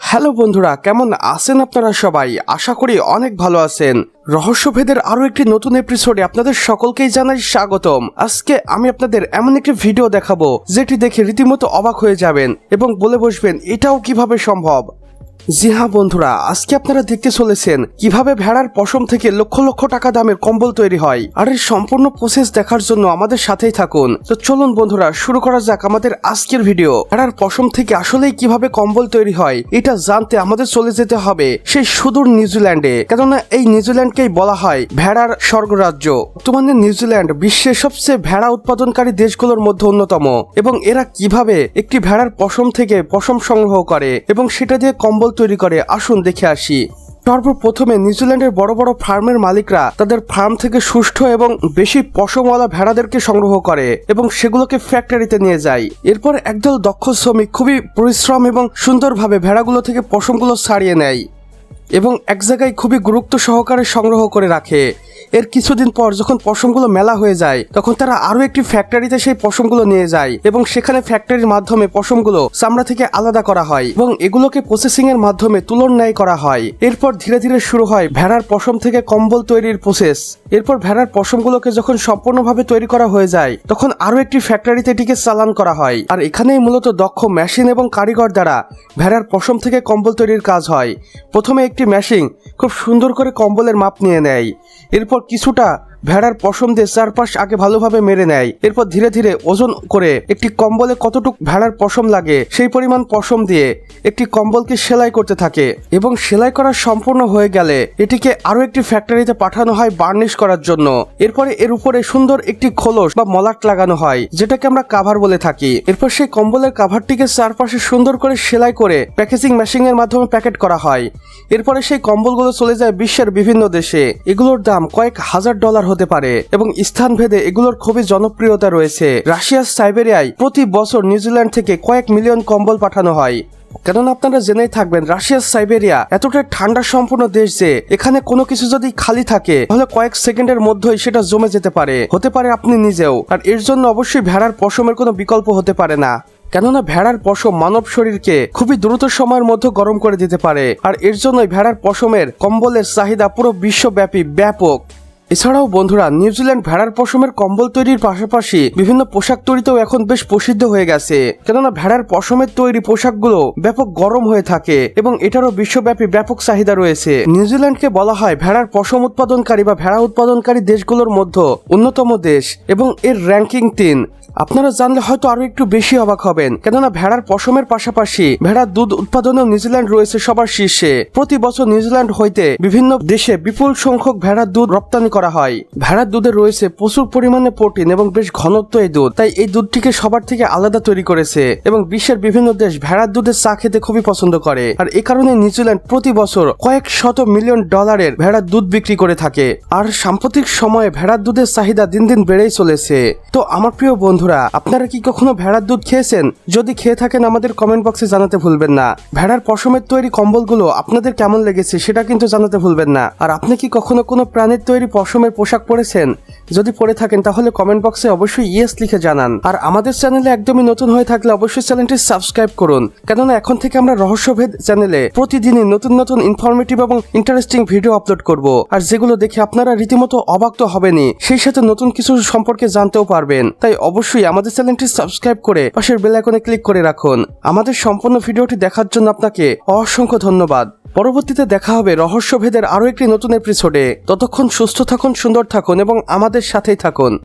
Hello বন্ধুরা, কেমন আছেন আপনারা সবাই? আশা করি অনেক ভালো আছেন। রহস্যভেদের আরও একটি নতুন এপিসোডে আপনাদের সকলকেই জানাই স্বাগতম। আজকে আমি আপনাদের এমন একটি ভিডিও দেখাবো, যেটি দেখে রীতিমতো অবাক হয়ে যাবেন এবং বলে বসবেন, এটাও কীভাবে সম্ভব? জি হ্যাঁ বন্ধুরা, আজকে আপনারা দেখতে চলেছেন কীভাবে ভেড়ার পশম থেকে লক্ষ লক্ষ টাকা দামের কম্বল তৈরি হয়। আর এর সম্পূর্ণ প্রসেস দেখার জন্য আমাদের সাথেই থাকুন। তো চলুন বন্ধুরা, শুরু করা যাক আমাদের আজকের ভিডিও ভেড়ার পশম থেকে আসলেই কীভাবে কম্বল তৈরি হয়, এটা জানতে আমাদের চলে যেতে হবে সেই সুদূর নিউজিল্যান্ডে। কেননা এই নিউজিল্যান্ডকেই বলা হয় ভেড়ার স্বর্গরাজ্য। বর্তমানে নিউজিল্যান্ড বিশ্বের সবচেয়ে ভেড়া উৎপাদনকারী দেশগুলোর মধ্যে অন্যতম। এবং এরা কীভাবে একটি ভেড়ার পশম থেকে পশম সংগ্রহ করে এবং সেটা দিয়ে কম্বল তৈরি করে, আসুন দেখে আসি। সর্বপ্রথমে নিউজিল্যান্ডের বড় বড় ফার্মের মালিকরা তাদের ফার্ম থেকে সুষ্ঠু এবং বেশি পশমওয়ালা ভেড়াদেরকে সংগ্রহ করে এবং সেগুলোকে ফ্যাক্টরিতে নিয়ে যায়। এরপর একদল দক্ষ শ্রমিক খুবই পরিশ্রম এবং সুন্দরভাবে ভেড়াগুলো থেকে পশমগুলো ছাড়িয়ে নেয় এবং এক জায়গায় খুবই গুরুত্ব সহকারে সংগ্রহ করে রাখে। এর কিছুদিন পর যখন পশমগুলো মেলা হয়ে যায়, তখন তারা আরও একটি ফ্যাক্টরিতে সেই পশমগুলো নিয়ে যায় এবং সেখানে ফ্যাক্টরির মাধ্যমে পশমগুলো চামড়া থেকে আলাদা করা হয় এবং এগুলোকে প্রসেসিং এর মাধ্যমে তুলন ন্যায় করা হয়। এরপর ধীরে ধীরে শুরু হয় ভেড়ার পশম থেকে কম্বল তৈরির প্রসেস এরপর ভেড়ার পশমগুলোকে যখন সম্পূর্ণভাবে তৈরি করা হয়ে যায়, তখন আরও একটি ফ্যাক্টরিতে এটিকে চালান করা হয়। আর এখানেই মূলত দক্ষ মেশিন এবং কারিগর দ্বারা ভেড়ার পশম থেকে কম্বল তৈরির কাজ হয়। প্রথমে একটি মেশিন খুব সুন্দর করে কম্বলের মাপ নিয়ে নেয়। এরপর কিছুটা ভেড়ার পশম দিয়ে চারপাশ আগে ভালোভাবে মেরে নেয়। এরপর ধীরে ধীরে ওজন করে একটি কম্বলে কতটুক ভেড়ার পশম লাগে, সেই পরিমাণ পশম দিয়ে একটি কম্বলকে সেলাই করতে থাকে এবং সেলাই করা সম্পূর্ণ হয়ে গেলে এটিকে আরও একটি ফ্যাক্টরিতে পাঠানো হয় বার্নিশ করার জন্য। এরপরে এর উপরে সুন্দর একটি খোলস বা মলাট লাগানো হয়, যেটাকে আমরা কাভার বলে থাকি। এরপর সেই কম্বলের কাভারটিকে চারপাশে সুন্দর করে সেলাই করে প্যাকেজিং মেশিং এর মাধ্যমে প্যাকেট করা হয়। এরপরে সেই কম্বলগুলো চলে যায় বিশ্বের বিভিন্ন দেশে। এগুলোর দাম কয়েক হাজার ডলার পারে এবং স্থানভেদে এগুলোর খুবই জনপ্রিয়তা রয়েছে। রাশিয়ার সাইবেরিয়ায় প্রতি বছর নিউজিল্যান্ড থেকে কয়েক মিলিয়ন কম্বল পাঠানো হয়। কেননা আপনারা জেনেই থাকবেন রাশিয়ার সাইবেরিয়া এতটাই ঠান্ডা সম্পূর্ণ দেশ যে এখানে কোনো কিছু যদি খালি থাকে, তাহলে কয়েক সেকেন্ডের মধ্যেই সেটা জমে যেতে পারে। হতে পারে আপনি নিজেও, আর এর জন্য অবশ্যই ভেড়ার পশমের কোনো বিকল্প হতে পারে না। কেননা ভেড়ার পশম মানব শরীরকে খুবই দ্রুত সময়ের মধ্যে গরম করে দিতে পারে, আর এর জন্যই ভেড়ার পশমের কম্বলের চাহিদা পুরো বিশ্বব্যাপী, ব্যাপক। এছাড়াও বন্ধুরা, নিউজিল্যান্ড ভেড়ার পশমের কম্বল তৈরির পাশাপাশি বিভিন্ন পোশাক তৈরিতেও এখন বেশ প্রসিদ্ধ হয়ে গেছে। কেননা ভেড়ার পশমের তৈরি পোশাকগুলো ব্যাপক গরম হয়ে থাকে এবং এটারও বিশ্বব্যাপী ব্যাপক চাহিদা রয়েছে। নিউজিল্যান্ডকে বলা হয় ভেড়ার পশম উৎপাদনকারী বা ভেড়া উৎপাদনকারী দেশগুলোর মধ্যে অন্যতম দেশ এবং এর র্যাঙ্কিং তিন। আপনারা জানলে হয়তো আরও একটু বেশি অবাক হবেন। কেননা ভেড়ার পশমের পাশাপাশি ভেড়ার দুধ উৎপাদনেও নিউজিল্যান্ড রয়েছে সবার শীর্ষে। প্রতি বছর নিউজিল্যান্ড হইতে বিভিন্ন দেশে বিপুল সংখ্যক ভেড়ার দুধ রপ্তানি করা হয়। ভেড়ার দুধে রয়েছে প্রচুর পরিমাণে প্রোটিন এবং বেশ ঘনত্ব এই দুধ। তাই এই দুধটিকে সবার থেকে আলাদা তৈরি করেছে এবং বিশ্বের বিভিন্ন দেশ ভেড়ার দুধের চা খেতে খুবই পছন্দ করে। আর এ কারণে নিউজিল্যান্ড প্রতি বছর কয়েক শত মিলিয়ন ডলারের ভেড়ার দুধ বিক্রি করে থাকে। আর সাম্প্রতিক সময়ে ভেড়ার দুধের চাহিদা দিন দিন বেড়েই চলেছে। তো আমার প্রিয় বন্ধুরা, আপনারা কি কখনো ভেড়ার দুধ খেয়েছেন? যদি খেয়ে থাকেন, আমাদের কমেন্ট বক্সে জানাতে ভুলবেন না। ভেড়ার পশমের তৈরি কম্বলগুলো আপনাদের কেমন লেগেছে সেটা কিন্তু জানাতে ভুলবেন না। আর আপনি কি কখনো কোনো প্রাণীর তৈরি পশমের পোশাক পরেছেন? যদি পরে থাকেন, তাহলে কমেন্ট বক্সে অবশ্যই ইয়েস লিখে জানান। আর আমাদের চ্যানেলে একদমই নতুন হয়ে থাকলে অবশ্যই চ্যানেলটি সাবস্ক্রাইব করুন। কেননা এখন থেকে আমরা রহস্যভেদ চ্যানেলে প্রতিদিনই নতুন নতুন ইনফরমেটিভ এবং ইন্টারেস্টিং ভিডিও আপলোড করব। আর যেগুলো দেখে আপনারা রীতিমতো অবাক তো সেই সাথে নতুন কিছু সম্পর্কে জানতেও পারবেন। তাই অবশ্যই আমাদের চ্যানেলটি সাবস্ক্রাইব করে পাশের বেল আইকনে ক্লিক করে রাখুন। আমাদের সম্পূর্ণ ভিডিওটি দেখার জন্য আপনাকে অসংখ্য ধন্যবাদ। পরবর্তীতে দেখা হবে রহস্যভেদের আরও একটি নতুন এপিসোডে ততক্ষণ সুস্থ থাকুন, সুন্দর থাকুন এবং আমাদের সাথেই থাকুন।